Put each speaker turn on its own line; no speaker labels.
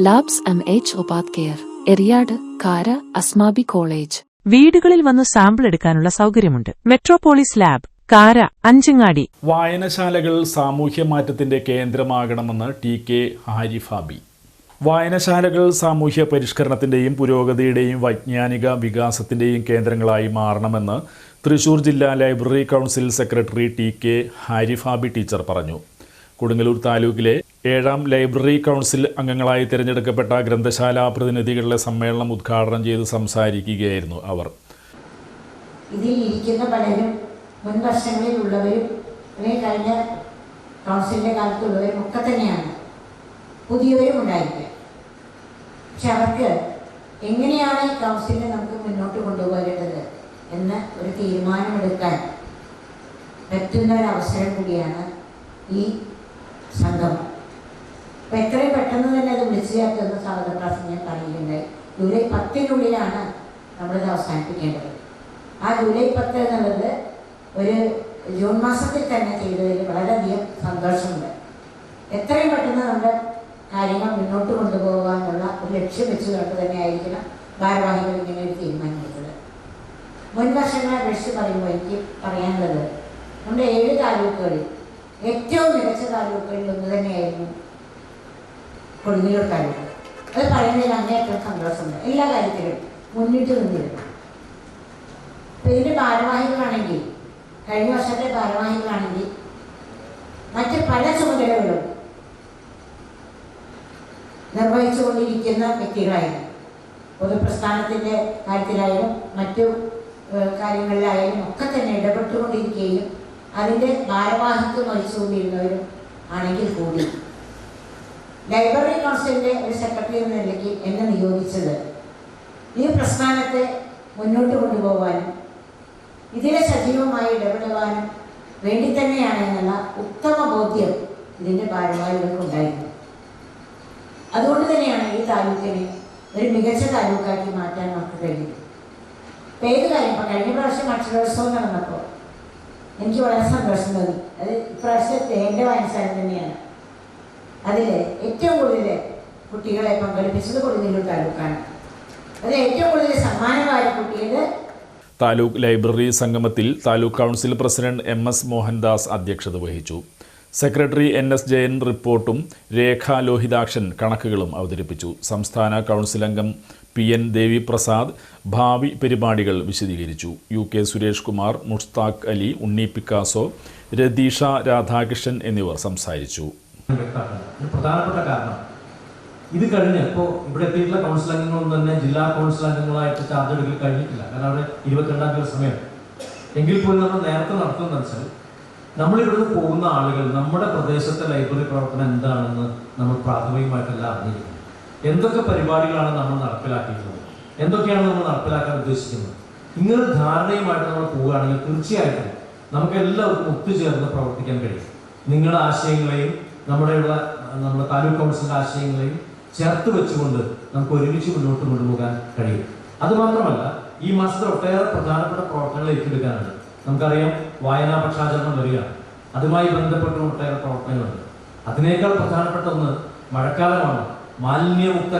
Labs M H ഉപാധ്കയർ എറിയാട് കാര Asmabi college
വീടുകളിൽ വന്ന് സാമ്പിൾ എടുക്കാനുള്ള സൗകര്യമുണ്ട്. മെട്രോപോളിസ് ലാബ് കാര അഞ്ചങ്ങാടി.
വായനശാലകൾ സാമൂഹ്യ മാറ്റത്തിന്റെ കേന്ദ്രമാകണമെന്ന് ടി കെ ഹാരിഫാബി വായനശാലകൾ സാമൂഹ്യ പരിഷ്കരണത്തിന്റെയും പുരോഗതിയുടെയും വൈജ്ഞാനിക വികാസത്തിന്റെയും കേന്ദ്രങ്ങളായി മാറണമെന്ന് തൃശൂർ ജില്ലാ library council secretary T K Harifabi teacher പറഞ്ഞു. കൊടുങ്ങല്ലൂർ താലൂക്കിലെ ഏഴാം ലൈബ്രറി കൗൺസിൽ അംഗങ്ങളായി തിരഞ്ഞെടുക്കപ്പെട്ട ഗ്രന്ഥശാല പ്രതിനിധികളുടെ സമ്മേളനം ഉദ്ഘാടനം ചെയ്ത് സംസാരിക്കുകയായിരുന്നു അവർ.
ഇതിൽ ഇരിക്കുന്ന പലരും മുൻ വർഷങ്ങളിലുള്ളവരും കഴിഞ്ഞ കൗൺസിലിന്റെ കാലത്തുള്ളവരും ഒക്കെ തന്നെയാണ്. പുതിയവരും ഉണ്ടായിരിക്കുക പക്ഷെ അവർക്ക് എങ്ങനെയാണ് ഈ കൗൺസിലിനെ നമുക്ക് മുന്നോട്ട് കൊണ്ടുപോകേണ്ടത് എന്ന് ഒരു തീരുമാനമെടുക്കാൻ പറ്റുന്ന ഒരു അവസരം കൂടിയാണ് ഈ സംഗമം. അപ്പം എത്രയും പെട്ടെന്ന് തന്നെ അത് വിളിച്ചു ചേർത്തുന്ന സ്വാഗത ഞാൻ പറയുകയുണ്ടായി. ജൂലൈ പത്തിനുള്ളിലാണ് നമ്മളിത് അവസാനിപ്പിക്കേണ്ടത്. ആ ജൂലൈ പത്ത് എന്നുള്ളത് ഒരു ജൂൺ മാസത്തിൽ തന്നെ ചെയ്തതിൽ വളരെയധികം സന്തോഷമുണ്ട്. എത്രയും പെട്ടെന്ന് നമ്മുടെ കാര്യങ്ങൾ മുന്നോട്ട് കൊണ്ടുപോകാനുള്ള ഒരു ലക്ഷ്യം വെച്ചുകൊണ്ട് തന്നെ ആയിരിക്കണം ഭാരവാഹികൾ ഇങ്ങനെ ഒരു തീരുമാനമെടുത്തത്. മുൻ വർഷങ്ങളെ അപേക്ഷിച്ച് പറയുമ്പോൾ എനിക്ക് പറയാനുള്ളത് നമ്മുടെ ഏഴ് താലൂക്കുകളിൽ ഏറ്റവും മികച്ച താലൂക്കുകളിൽ ഒന്ന് തന്നെയായിരുന്നു കൊടുങ്ങല്ലൂർ താലൂക്ക് അത് പറയുന്നതിൽ അങ്ങേയറ്റം സന്തോഷമുണ്ട്. എല്ലാ കാര്യത്തിലും മുന്നിട്ട് നിന്നിരുന്നു. ഇപ്പൊ ഇതിന്റെ ഭാരവാഹികളാണെങ്കിൽ കഴിഞ്ഞ വർഷത്തെ ഭാരവാഹികളാണെങ്കിൽ മറ്റ് പല ചുമതലകളും നിർവഹിച്ചുകൊണ്ടിരിക്കുന്ന വ്യക്തികളായിരുന്നു. പൊതുപ്രസ്ഥാനത്തിന്റെ കാര്യത്തിലായാലും മറ്റു കാര്യങ്ങളിലായാലും ഒക്കെ തന്നെ ഇടപെട്ടുകൊണ്ടിരിക്കുകയും അതിന്റെ ഭാരവാഹിത്വം വഹിച്ചുകൊണ്ടിരുന്നവരും ആണെങ്കിൽ കൂടി. ലൈബ്രറി കൗൺസിലിന്റെ ഒരു സെക്രട്ടറി എന്ന നിലയ്ക്ക് എന്നെ നിയോഗിച്ചത്. ഈ പ്രസ്ഥാനത്തെ മുന്നോട്ട് കൊണ്ടുപോകാനും ഇതിനെ സജീവമായി ഇടപെടുവാനും വേണ്ടി തന്നെയാണ് എന്നുള്ള ഉത്തമ ബോധ്യം ഇതിന്റെ ഭാരവാഹികൾക്ക് ഉണ്ടായിരുന്നു അതുകൊണ്ട് തന്നെയാണ് ഈ താലൂക്കിനെ ഒരു മികച്ച താലൂക്കാക്കി മാറ്റാൻ നമുക്ക് കഴിയും ഇപ്പം ഏത് കാര്യം? ഇപ്പം കഴിഞ്ഞ പ്രാവശ്യം അക്ഷരോത്സവം നടന്നപ്പോൾ എനിക്ക് വളരെ സന്തോഷം തോന്നി. അത് ഇപ്രാവശ്യത്തെ എന്റെ വായനശാല തന്നെയാണ്. അതിൽ ഏറ്റവും കൂടുതൽ കുട്ടികളെ പങ്കെടുപ്പിച്ചത് കൊടുങ്ങല്ലൂർ താലൂക്കാണ്. അതിൽ ഏറ്റവും കൂടുതൽ സമ്മാനമായ കുട്ടികൾ
താലൂക്ക് ലൈബ്രറി സംഗമത്തിൽ taluk council president M S Mohandas അധ്യക്ഷത വഹിച്ചു. സെക്രട്ടറി എൻ എസ് ജയൻ റിപ്പോർട്ടും രേഖ ലോഹിതാക്ഷൻ കണക്കുകളും അവതരിപ്പിച്ചു. സംസ്ഥാന കൗൺസിൽ അംഗം പി എൻ ദേവി പ്രസാദ് ഭാവി പരിപാടികൾ വിശദീകരിച്ചു. U K Suresh Kumar Mushtaq Ali Unni Picasso Ratheesh Radhakrishnan എന്നിവർ സംസാരിച്ചു.
വ്യക്തമാക്കണം ഒരു പ്രധാനപ്പെട്ട കാരണം ഇത് കഴിഞ്ഞ് ഇപ്പോൾ ഇവിടെ എത്തിയിട്ടുള്ള കൗൺസിൽ അംഗങ്ങളൊന്നും തന്നെ ജില്ലാ കൗൺസിൽ അംഗങ്ങളായിട്ട് ചാർജ് എടുക്കൽ കഴിഞ്ഞിട്ടില്ല. കാരണം അവിടെ ഇരുപത്തിരണ്ടാം തീയതി സമയം. എങ്കിൽ പോലും നമ്മൾ നേരത്തെ നടത്തുന്നത് വെച്ചാൽ നമ്മൾ ഇവിടുന്ന് പോകുന്ന ആളുകൾ നമ്മുടെ പ്രദേശത്തെ ലൈബ്രറി പ്രവർത്തനം എന്താണെന്ന് നമ്മൾ പ്രാഥമികമായിട്ടല്ല അറിഞ്ഞിരിക്കുന്നത്. എന്തൊക്കെ പരിപാടികളാണ് നമ്മൾ നടപ്പിലാക്കിയിട്ടുള്ളത്? എന്തൊക്കെയാണ് നമ്മൾ നടപ്പിലാക്കാൻ ഉദ്ദേശിക്കുന്നത്? ഇങ്ങനെ ധാരണയുമായിട്ട് നമ്മൾ പോവുകയാണെങ്കിൽ തീർച്ചയായിട്ടും നമുക്ക് എല്ലാവർക്കും ഒത്തുചേർന്ന് പ്രവർത്തിക്കാൻ കഴിയും. നിങ്ങളുടെ ആശയങ്ങളെയും നമ്മുടെയുള്ള നമ്മുടെ താലൂക്ക് കൗൺസിലിന്റെ ആശയങ്ങളെയും ചേർത്ത് വെച്ചുകൊണ്ട് നമുക്ക് ഒരുമിച്ച് മുന്നോട്ട് കൊണ്ടുപോകാൻ കഴിയും. അതുമാത്രമല്ല ഈ മാസത്തിൽ ഒട്ടേറെ പ്രധാനപ്പെട്ട പ്രവർത്തനങ്ങൾ ഏറ്റെടുക്കാനുണ്ട്. നമുക്കറിയാം വായനാ പക്ഷാചരണം വരിക. അതുമായി ബന്ധപ്പെട്ട ഒട്ടേറെ പ്രവർത്തനങ്ങളുണ്ട്. അതിനേക്കാൾ പ്രധാനപ്പെട്ട ഒന്ന് മഴക്കാലമാണ്. മാലിന്യമുക്ത